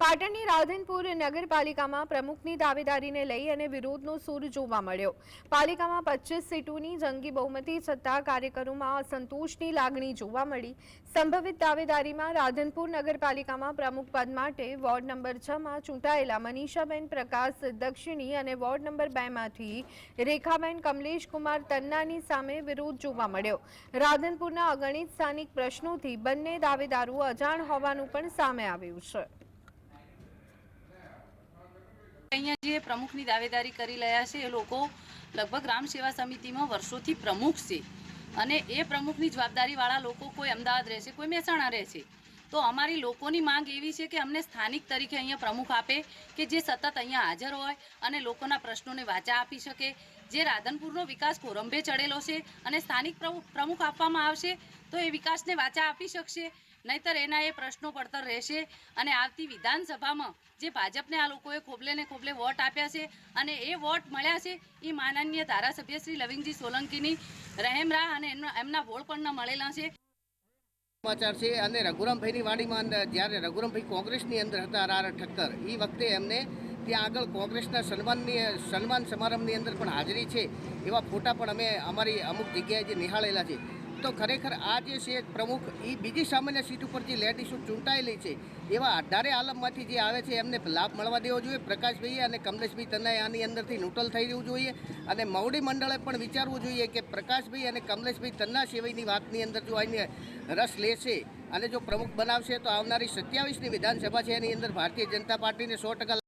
પાટણની રાધનપુર નગરપાલિકામાં પ્રમુખની દાવેદારીને લઈ અને વિરોધનો સૂર જોવા મળ્યો. પાલિકામાં પચીસ સીટોની જંગી બહુમતી છતાં કાર્યકરોમાં અસંતોષની લાગણી જોવા મળી. સંભવિત દાવેદારીમાં રાધનપુર નગરપાલિકામાં પ્રમુખ પદ માટે વોર્ડ નંબર છમાં ચૂંટાયેલા મનીષાબેન પ્રકાશ દક્ષિણી અને વોર્ડ નંબર બેમાંથી રેખાબેન કમલેશ કુમાર તન્નાની સામે વિરોધ જોવા મળ્યો. રાધનપુરના અગણિત સ્થાનિક પ્રશ્નોથી બંને દાવેદારો અજાણ હોવાનું પણ સામે આવ્યું છે. અહીંયા જે પ્રમુખની દાવેદારી કરી રહ્યા છે, એ લોકો લગભગ ગ્રામ સેવા સમિતિમાં વર્ષોથી પ્રમુખ છે. અને એ પ્રમુખની જવાબદારીવાળા લોકો કોઈ અમદાવાદ રહેશે, કોઈ મહેસાણા રહે છે તો અમારી લોકોની માંગ એવી છે કે અમને સ્થાનિક તરીકે અહીંયા પ્રમુખ આપે, કે જે સતત અહીંયા હાજર હોય અને લોકોના પ્રશ્નોને વાચા આપી શકે. જે રાધનપુરનો વિકાસ કોરંભે ચડેલો છે અને સ્થાનિક પ્રમુખ આપવામાં આવશે, તો એ વિકાસને વાચા આપી શકશે. નહીતર એના એ પ્રશ્નો પડતર રહેશે અને આવતી વિધાનસભામાં જે ભાજપને આ લોકોએ ખોબલે ને ખોબલે વોટ આપ્યા છે અને એ વોટ મળ્યા છે એ માનનીય ધારાસભ્ય શ્રી લવિંગજી સોલંકીની રહેમરા અને એમના વોટ પણ મળેલા છે. સમાચાર છે અને રઘુરામભાઈની વાડીમાં જ્યારે રઘુરામભાઈ કોંગ્રેસની અંદર હતા આર ઠક્કર એ વખતે એમને ત્યાં આગળ કોંગ્રેસના સન્માનની, સન્માન સમારંભની અંદર પણ હાજરી છે. એવા ફોટા પણ અમે અમારી અમુક જગ્યાએ જે નિહાળેલા છે. તો ખરેખર આ જે છે પ્રમુખ એ બીજી સામાન્ય સીટ ઉપર જે લેડીસો ચૂંટાયેલી છે, એવા અઢારે આલમમાંથી જે આવે છે, એમને લાભ મળવા દેવો જોઈએ. પ્રકાશભાઈએ અને કમલેશભાઈ તનાએ આની અંદરથી ન્યુટ્રલ થઈ રહેવું જોઈએ અને મવડી મંડળે પણ વિચારવું જોઈએ કે પ્રકાશભાઈ અને કમલેશભાઈ તન્ના સિવાયની વાતની અંદર જો આને રસ લેશે અને જો પ્રમુખ બનાવશે તો આવનારી સત્યાવીસની વિધાનસભા છે, એની અંદર ભારતીય જનતા પાર્ટીને સો ટકા